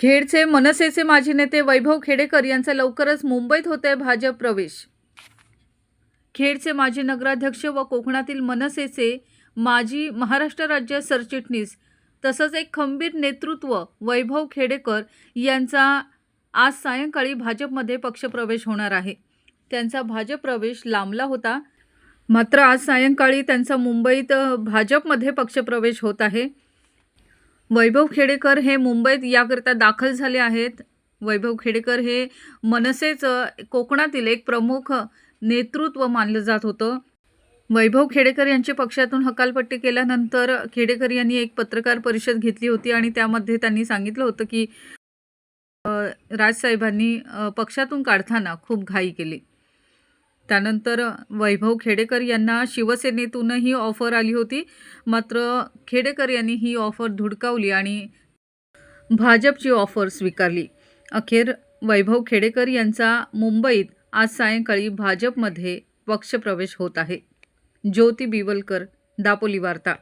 खेडचे मनसेचे माजी नेते वैभव खेडेकर यांचा लवकरच मुंबईत होते भाजप प्रवेश. खेडचे माजी नगराध्यक्ष व कोकणातील मनसेचे माजी महाराष्ट्र राज्य सरचिटणीस तसंच एक खंबीर नेतृत्व वैभव खेडेकर यांचा आज सायंकाळी भाजपमध्ये पक्षप्रवेश होणार आहे. त्यांचा भाजप प्रवेश लांबला होता. मात्र आज सायंकाळी त्यांचा मुंबईत भाजपमध्ये पक्षप्रवेश होत आहे. वैभव खेडेकर हे मुंबईत याकरिता दाखल झाले आहेत. वैभव खेडेकर हे मनसेचं कोकणातील एक प्रमुख नेतृत्व मानलं जात होतं. वैभव खेडेकर यांची पक्षातून हकालपट्टी केल्यानंतर खेडेकर यांनी एक पत्रकार परिषद घेतली होती आणि त्यामध्ये त्यांनी सांगितलं होतं की राजसाहेबांनी पक्षातून काढताना खूप घाई केली. त्यानंतर वैभव खेडेकर यांना शिवसेनेतूनही ऑफर आली होती. मात्र खेडेकर यांनी ही ऑफर धुडकावली आणि भाजपची ऑफर स्वीकारली. अखेर वैभव खेडेकर यांचा मुंबईत आज सायंकाळी भाजपमध्ये पक्षप्रवेश होत आहे. ज्योती बिवलकर दापोली वार्ता.